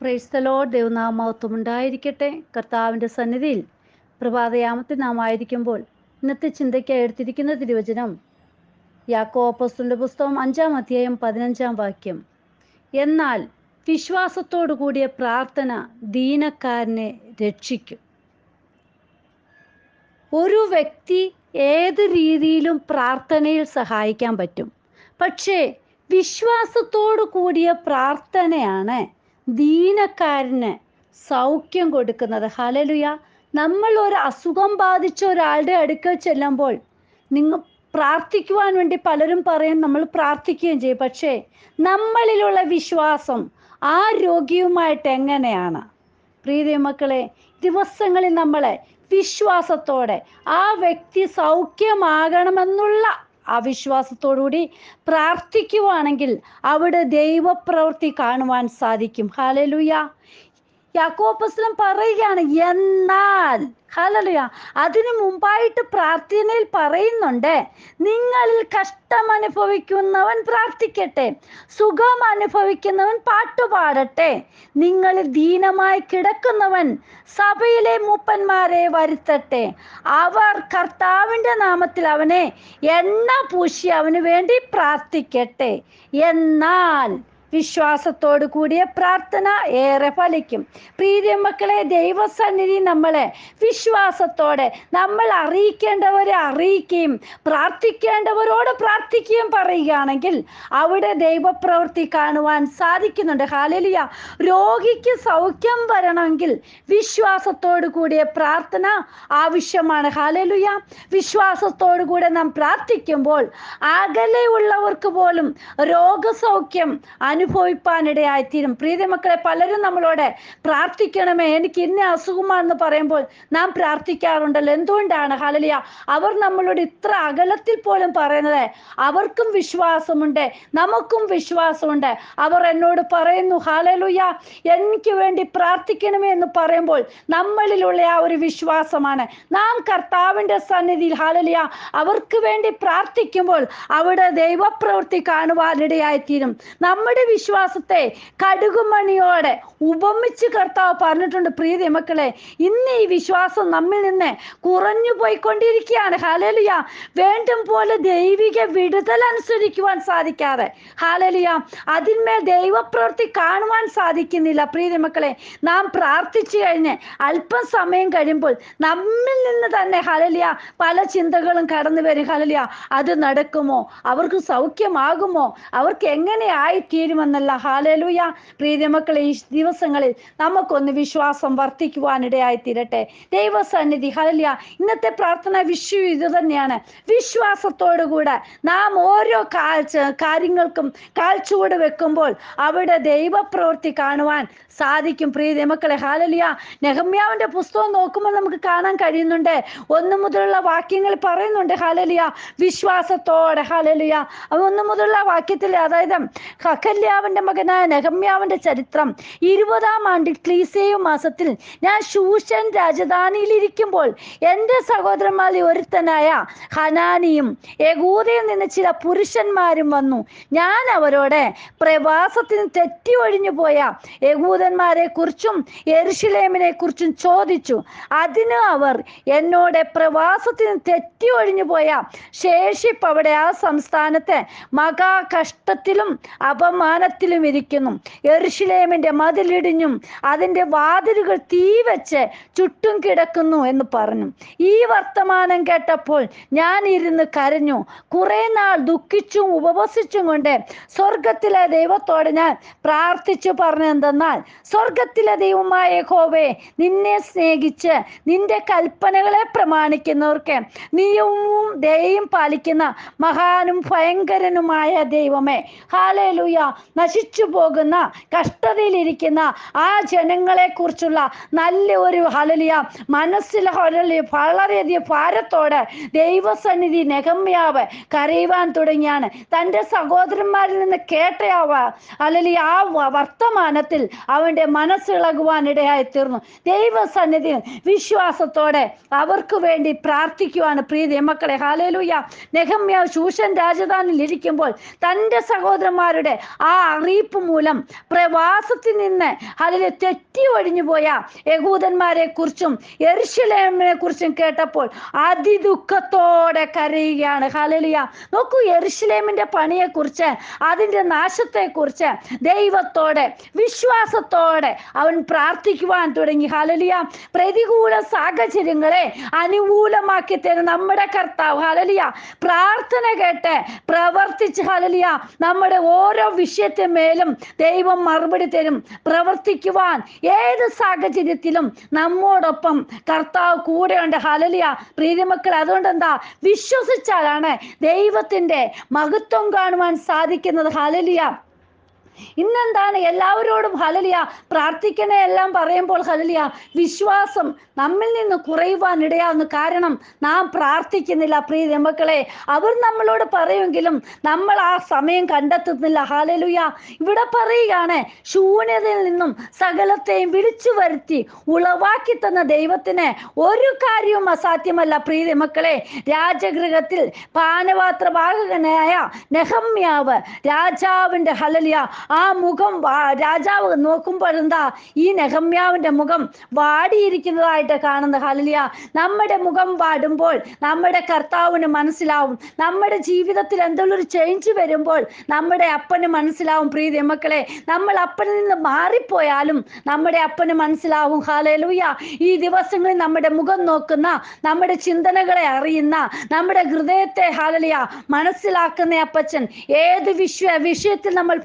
പ്രൈസ്തലോ ദൈവനാമത്വം ഉണ്ടായിരിക്കട്ടെ. കർത്താവിന്റെ സന്നിധിയിൽ പ്രഭാതയാമത്തിൽ നാം ആയിരിക്കുമ്പോൾ ഇന്നത്തെ ചിന്തയ്ക്കായി എടുത്തിരിക്കുന്ന തിരുവചനം യാക്കോ യാക്കോപ്പസ്തുന്റെ പുസ്തകം അഞ്ചാം അധ്യായം പതിനഞ്ചാം വാക്യം. എന്നാൽ വിശ്വാസത്തോടു കൂടിയ പ്രാർത്ഥന ദീനക്കാരനെ രക്ഷിക്കും. ഒരു വ്യക്തി ഏത് രീതിയിലും പ്രാർത്ഥനയിൽ സഹായിക്കാൻ പറ്റും. പക്ഷേ വിശ്വാസത്തോടു കൂടിയ പ്രാർത്ഥനയാണ് ദീനക്കാരന് സൗഖ്യം കൊടുക്കുന്നത്. ഹലലുയ നമ്മൾ ഒരു അസുഖം ബാധിച്ച ഒരാളുടെ അടുക്കൽ ചെല്ലുമ്പോൾ നിങ്ങൾ പ്രാർത്ഥിക്കുവാൻ വേണ്ടി പലരും പറയും നമ്മൾ പ്രാർത്ഥിക്കുകയും ചെയ്യും. പക്ഷേ നമ്മളിലുള്ള വിശ്വാസം ആ രോഗിയുമായിട്ട് എങ്ങനെയാണ്? പ്രീതി മക്കളെ ദിവസങ്ങളിൽ നമ്മളെ വിശ്വാസത്തോടെ ആ വ്യക്തി സൗഖ്യമാകണമെന്നുള്ള ആ വിശ്വാസത്തോടുകൂടി പ്രാർത്ഥിക്കുവാണെങ്കിൽ അവിടെ ദൈവപ്രവൃത്തി കാണുവാൻ സാധിക്കും. ഹാലലുയ യാക്കോപ്പസ്ലം പറയുകയാണ് എന്നാൽ ഹലലുയ അതിനു മുമ്പായിട്ട് പ്രാർത്ഥനയിൽ പറയുന്നുണ്ട് നിങ്ങളിൽ കഷ്ടം അനുഭവിക്കുന്നവൻ പ്രാർത്ഥിക്കട്ടെ സുഖം അനുഭവിക്കുന്നവൻ പാട്ടുപാടട്ടെ നിങ്ങളിൽ ദീനമായി കിടക്കുന്നവൻ സഭയിലെ മൂപ്പന്മാരെ വരുത്തട്ടെ അവർ കർത്താവിന്റെ നാമത്തിൽ അവനെ എണ്ണ പൂശി അവന് വേണ്ടി പ്രാർത്ഥിക്കട്ടെ എന്നാൽ വിശ്വാസത്തോടു കൂടിയ പ്രാർത്ഥന ഏറെ ഫലിക്കും. പ്രീതി മക്കളെ ദൈവസന്നിധി നമ്മളെ വിശ്വാസത്തോടെ നമ്മൾ അറിയിക്കേണ്ടവരെ അറിയിക്കുകയും പ്രാർത്ഥിക്കേണ്ടവരോട് പ്രാർത്ഥിക്കുകയും പറയുകയാണെങ്കിൽ അവിടെ ദൈവപ്രവൃത്തി കാണുവാൻ സാധിക്കുന്നുണ്ട്. ഹാലലിയ. രോഗിക്ക് സൗഖ്യം വരണമെങ്കിൽ വിശ്വാസത്തോടു കൂടിയ പ്രാർത്ഥന ആവശ്യമാണ്. ഹാലലുയ. വിശ്വാസത്തോടു കൂടെ നാം പ്രാർത്ഥിക്കുമ്പോൾ അകലെയുള്ളവർക്ക് പോലും രോഗസൗഖ്യം അനുഭവിപ്പാനിടയായിത്തീരും. പ്രീതി മക്കളെ പലരും നമ്മളോട് പ്രാർത്ഥിക്കണമേ എനിക്ക് ഇന്ന അസുഖമാണെന്ന് പറയുമ്പോൾ നാം പ്രാർത്ഥിക്കാറുണ്ടല്ലോ. എന്തുകൊണ്ടാണ്? ഹലലിയ അവർ നമ്മളോട് ഇത്ര അകലത്തിൽ പോലും പറയുന്നത് അവർക്കും വിശ്വാസമുണ്ട് നമുക്കും വിശ്വാസമുണ്ട്. അവർ എന്നോട് പറയുന്നു ഹാലലുയ എനിക്ക് വേണ്ടി പ്രാർത്ഥിക്കണമേ എന്ന് പറയുമ്പോൾ നമ്മളിലുള്ള ആ ഒരു വിശ്വാസമാണ്. നാം കർത്താവിന്റെ സന്നിധിയിൽ ഹാലലിയ അവർക്ക് വേണ്ടി പ്രാർത്ഥിക്കുമ്പോൾ അവിടെ ദൈവപ്രവൃത്തി കാണുവാനിടയായിത്തീരും. നമ്മുടെ വിശ്വാസത്തെ കടുകുമണിയോടെ ഉപമിച്ച് കർത്താവ് പറഞ്ഞിട്ടുണ്ട് പ്രീതി മക്കളെ ഇന്ന് ഈ വിശ്വാസം നമ്മിൽ നിന്ന് കുറഞ്ഞു പോയിക്കൊണ്ടിരിക്കുകയാണ്. ഹാലലിയ വേണ്ടും പോലെ ദൈവിക വിടുതൽ അനുസരിക്കുവാൻ സാധിക്കാതെ. ഹാലലിയ അതിന്മേൽ ദൈവപ്രവൃത്തി കാണുവാൻ സാധിക്കുന്നില്ല. പ്രീതി മക്കളെ നാം പ്രാർത്ഥിച്ചു കഴിഞ്ഞ് അല്പം സമയം കഴിയുമ്പോൾ നമ്മിൽ നിന്ന് തന്നെ ഹലലിയ പല ചിന്തകളും കടന്നു വരും. ഹലലിയ അത് നടക്കുമോ? അവർക്ക് സൗഖ്യമാകുമോ? അവർക്ക് എങ്ങനെ ആയിത്തീരുമെന്നല്ല ഹാലലൂയ. പ്രീതി മക്കളെ ഈ ദിവസങ്ങളിൽ നമുക്കൊന്ന് വിശ്വാസം വർദ്ധിക്കുവാനിടയായി തീരട്ടെ ദൈവസന്നിധി. ഹലലിയ. ഇന്നത്തെ പ്രാർത്ഥന വിഷു ഇത് തന്നെയാണ്. വിശ്വാസത്തോടുകൂടെ നാം ഓരോ കാഴ്ച കാര്യങ്ങൾക്കും കാഴ്ചകൂട് വെക്കുമ്പോൾ അവിടെ ദൈവപ്രവൃത്തി കാണുവാൻ സാധിക്കും. പ്രീതി മക്കളെ ഹാലലിയ. നെഹമ്യാവിന്റെ പുസ്തകം നോക്കുമ്പോൾ നമുക്ക് കാണാൻ കഴിയുന്നുണ്ട്. ഒന്ന് മുതലുള്ള വാക്യങ്ങൾ പറയുന്നുണ്ട്. ഹാലലിയ. വിശ്വാസത്തോടെ ഹാലലിയ. ഒന്ന് മുതലുള്ള വാക്യത്തിൽ അതായത് ഹക്കല്യാവിന്റെ മകനായ നെഹമ്യാവിന്റെ ചരിത്രം ഇരുപതാം ആണ്ടിൽ ക്ലീസേയു മാസത്തിൽ ഞാൻ ശൂഷൻ രാജധാനിയിൽ ഇരിക്കുമ്പോൾ എന്റെ സഹോദരന്മാരിൽ ഒരുത്തനായ ഹനാനിയും യകൂദയിൽ നിന്ന് ചില പുരുഷന്മാരും വന്നു. ഞാൻ അവരോട് പ്രവാസത്തിന് തെറ്റി ഒഴിഞ്ഞു പോയ യകൂദന്മാരെ കുറിച്ചും എരുഷലേമിനെ കുറിച്ചും ചോദിച്ചു. അതിന് അവർ എന്നോട് പ്രവാസത്തിന് തെറ്റി ഒഴിഞ്ഞു പോയ ശേഷിപ്പ് അവിടെ ആ സംസ്ഥാനത്തെ മകാ കഷ്ടത്തിലും അപമാനത്തിലും ഇരിക്കുന്നു. എർഷിലേമിന്റെ മതിലിടിഞ്ഞും അതിന്റെ വാതിലുകൾ തീ വെച്ച് ചുറ്റും കിടക്കുന്നു എന്ന് പറഞ്ഞു. ഈ വർത്തമാനം കേട്ടപ്പോൾ ഞാൻ ഇരുന്ന് കരഞ്ഞു. കുറെ നാൾ ദുഃഖിച്ചും ഉപവസിച്ചും കൊണ്ട് സ്വർഗത്തിലെ ദൈവത്തോട് ഞാൻ പ്രാർത്ഥിച്ചു പറഞ്ഞെന്തെന്നാൽ സ്വർഗത്തിലെ ദൈവമായ ഹോവേ നിന്നെ സ്നേഹിച്ച് നിന്റെ കൽപ്പനകളെ പ്രമാണിക്കുന്നവർക്ക് നീയവും ദയയും പാലിക്കുന്ന മഹാനും ഭയങ്കരനുമായ ദൈവമേ. ഹാലേലുയ. നശിച്ചു പോകുന്ന കഷ്ടതയിലിരിക്കുന്ന ആ ജനങ്ങളെ കുറിച്ചുള്ള നല്ല ഒരു ഹലലിയ മനസ്സിൽ ഹലലിയ വളരെയധികം ഭാരത്തോടെ ദൈവസന്നിധി നെഗമ്യാവ് കരയുവാൻ തുടങ്ങിയാണ്. തന്റെ സഹോദരന്മാരിൽ നിന്ന് കേട്ടയാവ അല്ലെങ്കിൽ ആ വർത്തമാനത്തിൽ അവന്റെ മനസ്സിളകുവാൻ ഇടയായി തീർന്നു ദൈവസന്നിധി വിശ്വാസത്തോടെ അവർക്ക് വേണ്ടി പ്രാർത്ഥിക്കുവാണ് പ്രീതി. മക്കളെ ഹാലേലൂയ നെഹമ്യാവ് ശൂഷൻ രാജധാനിയിൽ ഇരിക്കുമ്പോൾ തന്റെ സഹോദരന്മാരുടെ ആ അറിയിപ്പ് മൂലം പ്രവാസത്തിൽ നിന്ന് അതിൽ തെറ്റി ഒഴിഞ്ഞു പോയ യഹൂദന്മാരെ കുറിച്ചും എറിശലേമിനെ കുറിച്ചും കേട്ടപ്പോൾ അതിദുഃഖത്തോടെ കരയുകയാണ്. ഹലലിയ നോക്കൂ എറിശലേമിന്റെ പണിയെക്കുറിച്ച് അതിന്റെ നാശത്തെക്കുറിച്ച് ദൈവത്തോടെ വിശ്വാസത്തോടെ അവൻ പ്രാർത്ഥിക്കുവാൻ തുടങ്ങി. ഹലലിയ പ്രതികൂല സാഹചര്യങ്ങളെ അനുകൂലമാക്കി തരുന്ന നമ്മുടെ കർത്താവ്. ഹലലിയ പ്രാർത്ഥന കേട്ട് പ്രവർത്തിച്ച് ഹലലിയ നമ്മുടെ ഓരോ വിഷയത്തിന്മേലും ദൈവം മറുപടി തരും. പ്രവർത്തിക്കുവാൻ ഏത് സാഹചര്യത്തിലും നമ്മോടൊപ്പം കർത്താവ് കൂടെയുണ്ട്. ഹലലിയ പ്രീതിമക്കൾ അതുകൊണ്ട് എന്താ വിശ്വസിച്ചാലാണ് ദൈവത്തിന്റെ മഹത്വം കാണുവാൻ സാധിക്കുന്നത്. ഹലലിയ ഇന്നെന്താണ് എല്ലാവരോടും ഹലലിയ പ്രാർത്ഥിക്കണേ എല്ലാം പറയുമ്പോൾ ഹലലിയ വിശ്വാസം നമ്മിൽ നിന്ന് കുറയുവാൻ ഇടയാവുന്ന കാരണം നാം പ്രാർത്ഥിക്കുന്നില്ല. പ്രിയ മക്കളെ അവർ നമ്മളോട് പറയുമെങ്കിലും നമ്മൾ ആ സമയം കണ്ടെത്തുന്നില്ല. ഹാലലുയ ഇവിടെ പറയുകയാണ് ശൂന്യതയിൽ നിന്നും സകലത്തെയും വിളിച്ചു വരുത്തി ഉളവാക്കി തന്ന ദൈവത്തിന് ഒരു കാര്യവും അസാധ്യമല്ല. പ്രിയ മക്കളെ രാജഗൃഹത്തിൽ പാനപാത്രവാഹകനായ നെഹമ്യാവ് രാജാവിന്റെ ഹലലിയ ആ മുഖം രാജാവ് നോക്കുമ്പോൾ എന്താ ഈ നെഹമ്യാവിന്റെ മുഖം വാടിയിരിക്കുന്നതായിട്ട് കാണുന്നത്? ഹലിയ നമ്മുടെ മുഖം വാടുമ്പോൾ നമ്മുടെ കർത്താവിന് മനസ്സിലാവും. നമ്മുടെ ജീവിതത്തിൽ എന്തെങ്കിലും ഒരു ചേഞ്ച് വരുമ്പോൾ നമ്മുടെ അപ്പന് മനസ്സിലാവും. പ്രീതി മക്കളെ നമ്മൾ അപ്പനിൽ നിന്ന് മാറിപ്പോയാലും നമ്മുടെ അപ്പന് മനസ്സിലാവും. ഹാലലൂയ ഈ ദിവസങ്ങളിൽ നമ്മുടെ മുഖം നോക്കുന്ന നമ്മുടെ ചിന്തനകളെ അറിയുന്ന നമ്മുടെ ഹൃദയത്തെ ഹാലലിയ മനസ്സിലാക്കുന്ന അപ്പച്ചൻ ഏത് വിശ്വ വിഷയത്തിൽ നമ്മൾ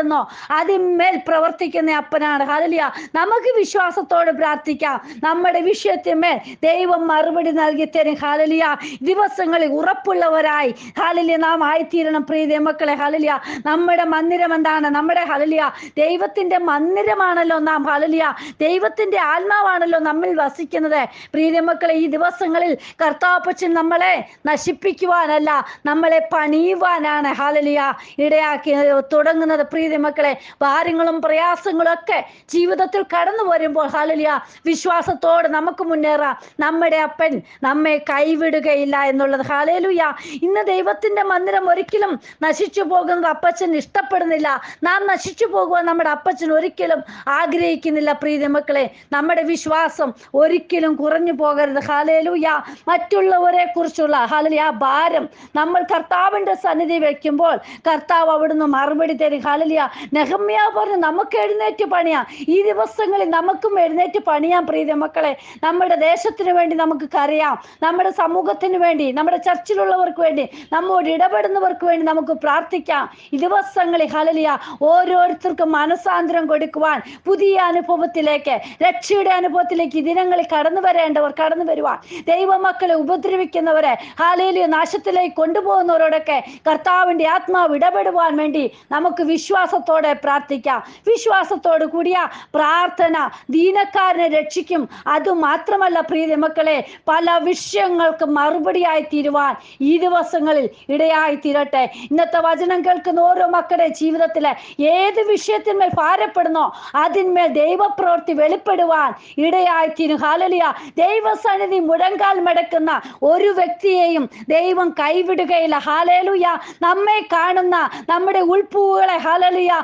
ഭാരപ്പെടുന്നോ അതിന്മേൽ പ്രവർത്തിക്കുന്ന അപ്പനാണ്. ഹാലലിയ നമുക്ക് വിശ്വാസത്തോട് പ്രാർത്ഥിക്കാം. നമ്മുടെ വിഷയത്തിന്മേൽ ദൈവം മറുപടി നൽകി തരും. ഹാലലിയ ദിവസങ്ങളിൽ ഉറപ്പുള്ളവരായി. ഹാലലിയ നാം ആയിത്തീരണം പ്രീതി മക്കളെ. ഹാലലിയ നമ്മുടെ മന്ദിരം എന്താണ്? നമ്മുടെ ഹലലിയ ദൈവത്തിന്റെ മന്ദിരമാണല്ലോ നാം. ഹലലിയ ദൈവത്തിന്റെ ആത്മാവാണല്ലോ നമ്മിൽ വസിക്കുന്നത്. പ്രീതി മക്കളെ ഈ ദിവസങ്ങളിൽ കർത്താപ്പച്ചൻ നമ്മളെ നശിപ്പിക്കുവാനല്ല നമ്മളെ പണിയുവാനാണ്. ഹാലലിയ ഇടയാക്കി തുടങ്ങുന്നത്. പ്രീതി മക്കളെ ഭാരങ്ങളും പ്രയാസങ്ങളും ഒക്കെ ജീവിതത്തിൽ കടന്നു വരുമ്പോൾ ഹാലലിയ വിശ്വാസത്തോട് നമുക്ക് മുന്നേറാം. നമ്മുടെ അപ്പൻ നമ്മെ കൈവിടുകയില്ല എന്നുള്ളത് ഹാലേലുയ ഇന്ന് ദൈവത്തിന്റെ മന്ദിരം ഒരിക്കലും നശിച്ചു പോകുന്നത് അപ്പച്ചൻ ഇഷ്ടപ്പെടുന്നില്ല. നാം നശിച്ചു പോകുവാൻ നമ്മുടെ അപ്പച്ചൻ ഒരിക്കലും ആഗ്രഹിക്കുന്നില്ല പ്രീതി മക്കളെ. നമ്മുടെ വിശ്വാസം ഒരിക്കലും കുറഞ്ഞു പോകരുത് ഹാലേലുയ മറ്റുള്ളവരെ കുറിച്ചുള്ള ഹാലലിയ ഭാരം നമ്മൾ കർത്താവിന്റെ സന്നിധി വെക്കുമ്പോൾ കർത്താവ് അവിടുന്ന് മറുപടി തരും ഹാലലിയ നെഹമ്യ പറഞ്ഞു നമുക്ക് എഴുന്നേറ്റ് പണിയാം. ഈ ദിവസങ്ങളിൽ നമുക്കും എഴുന്നേറ്റ് പണിയാം പ്രീതി മക്കളെ. നമ്മുടെ ദേശത്തിന് വേണ്ടി നമുക്ക് കരയാം. നമ്മുടെ സമൂഹത്തിന് വേണ്ടി നമ്മുടെ ചർച്ചിലുള്ളവർക്ക് വേണ്ടി നമ്മോട് ഇടപെടുന്നവർക്ക് വേണ്ടി നമുക്ക് പ്രാർത്ഥിക്കാം. ഈ ദിവസങ്ങളിൽ ഹലലിയ ഓരോരുത്തർക്കും മനസാന്തരം കൊടുക്കുവാൻ പുതിയ അനുഭവത്തിലേക്ക് രക്ഷയുടെ അനുഭവത്തിലേക്ക് ഈ ദിനങ്ങളിൽ കടന്നു വരേണ്ടവർ കടന്നു വരുവാൻ. ദൈവമക്കളെ ഉപദ്രവിക്കുന്നവരെ ഹാലയിലെ നാശത്തിലേക്ക് കൊണ്ടുപോകുന്നവരോടൊക്കെ കർത്താവിന്റെ ആത്മാവ് ഇടപെടുവാൻ വേണ്ടി നമുക്ക് വിശ്വാസത്തോടെ പ്രാർത്ഥിക്കാം. വിശ്വാസത്തോട് കൂടിയ പ്രാർത്ഥന ദീനക്കാരനെ രക്ഷിക്കും. അതുമാത്രമല്ല പ്രീതി മക്കളെ പല വിഷയങ്ങൾക്ക് മറുപടിയായി തീരുവാൻ ഈ ദിവസങ്ങളിൽ ഇടയായി തീരട്ടെ. ഇന്നത്തെ വചനം കേൾക്കുന്ന ഓരോ മക്കളുടെ ജീവിതത്തിലെ ഏത് വിഷയത്തിന്മേൽ ഭാരപ്പെടുന്നോ അതിന്മേൽ ദൈവപ്രവൃത്തി വെളിപ്പെടുവാൻ ഇടയായി തീരും. ഹാലലിയ ദൈവസന്നിധി മുഴങ്കാൽ മടക്കുന്ന ഒരു വ്യക്തിയെയും ദൈവം കൈവിടുകയില്ല. ഹാലേലുയ നമ്മെ കാണുന്ന നമ്മുടെ ഉൾപ്പൂവുകളെ ഹാലലിയ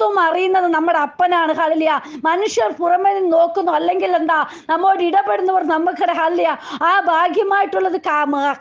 മൊത്തം അറിയുന്നത് നമ്മുടെ അപ്പനാണ് ഹലിയ മനുഷ്യർ പുറമേ നോക്കുന്നു. അല്ലെങ്കിൽ എന്താ നമ്മോട് ഇടപെടുന്നവർ നമുക്കിടെ ഹലിയ ആ ഭാഗ്യമായിട്ടുള്ളത്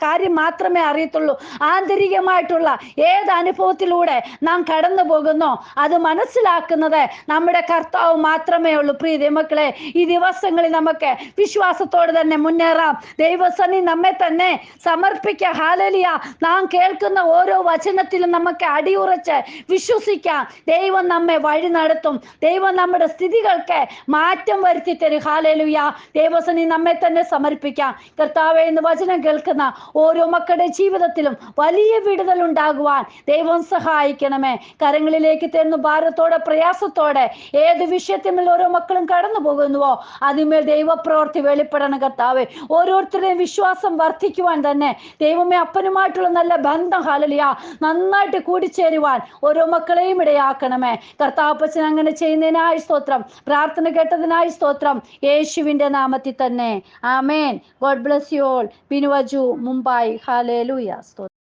കാര്യം മാത്രമേ അറിയത്തുള്ളൂ. ആന്തരികമായിട്ടുള്ള ഏത് അനുഭവത്തിലൂടെ നാം കടന്നു പോകുന്നോ അത് മനസ്സിലാക്കുന്നത് നമ്മുടെ കർത്താവ് മാത്രമേ ഉള്ളൂ. പ്രീതി മക്കളെ ഈ ദിവസങ്ങളിൽ നമുക്ക് വിശ്വാസത്തോടെ തന്നെ മുന്നേറാം. ദൈവസനി നമ്മെ തന്നെ സമർപ്പിക്കുക ഹാലലിയ നാം കേൾക്കുന്ന ഓരോ വചനത്തിലും നമുക്ക് അടിയുറച്ച് വിശ്വസിക്കാം. ദൈവം നമ്മെ വഴി നടത്തും. ദൈവം നമ്മുടെ സ്ഥിതികൾക്ക് മാറ്റം വരുത്തി തരും. ഹാലലുയ. ദൈവസനി നമ്മെ തന്നെ സമർപ്പിക്കാം. കർത്താവെ എന്ന് വചനം കേൾക്കുന്ന ഓരോ മക്കളുടെ ജീവിതത്തിലും വലിയ വിടുതൽ ഉണ്ടാകുവാൻ ദൈവം സഹായിക്കണമേ. കരങ്ങളിലേക്ക് തരുന്ന ഭാരത്തോടെ പ്രയാസത്തോടെ ഏത് വിഷയത്തിന്മേൽ ഓരോ മക്കളും കടന്നു പോകുന്നുവോ അതിന്മേൽ ദൈവപ്രവർത്തി വെളിപ്പെടണം കർത്താവ്. ഓരോരുത്തരുടെയും വിശ്വാസം വർദ്ധിക്കുവാൻ തന്നെ ദൈവമേ അപ്പനുമായിട്ടുള്ള നല്ല ബന്ധം ഹാലലിയ നന്നായിട്ട് കൂടിച്ചേരുവാൻ ഓരോ മക്കളെയും ഇടയാക്കണമേ. കർത്താപ്പച്ചൻ അങ്ങനെ ചെയ്യുന്നതിനായി സ്തോത്രം. പ്രാർത്ഥന കേട്ടതിനായി സ്തോത്രം. യേശുവിന്റെ നാമത്തിൽ തന്നെ. ആമേൻ. God bless you all. ബിനുവജു Mumbai. ഹാലേലൂയ സ്തോത്രം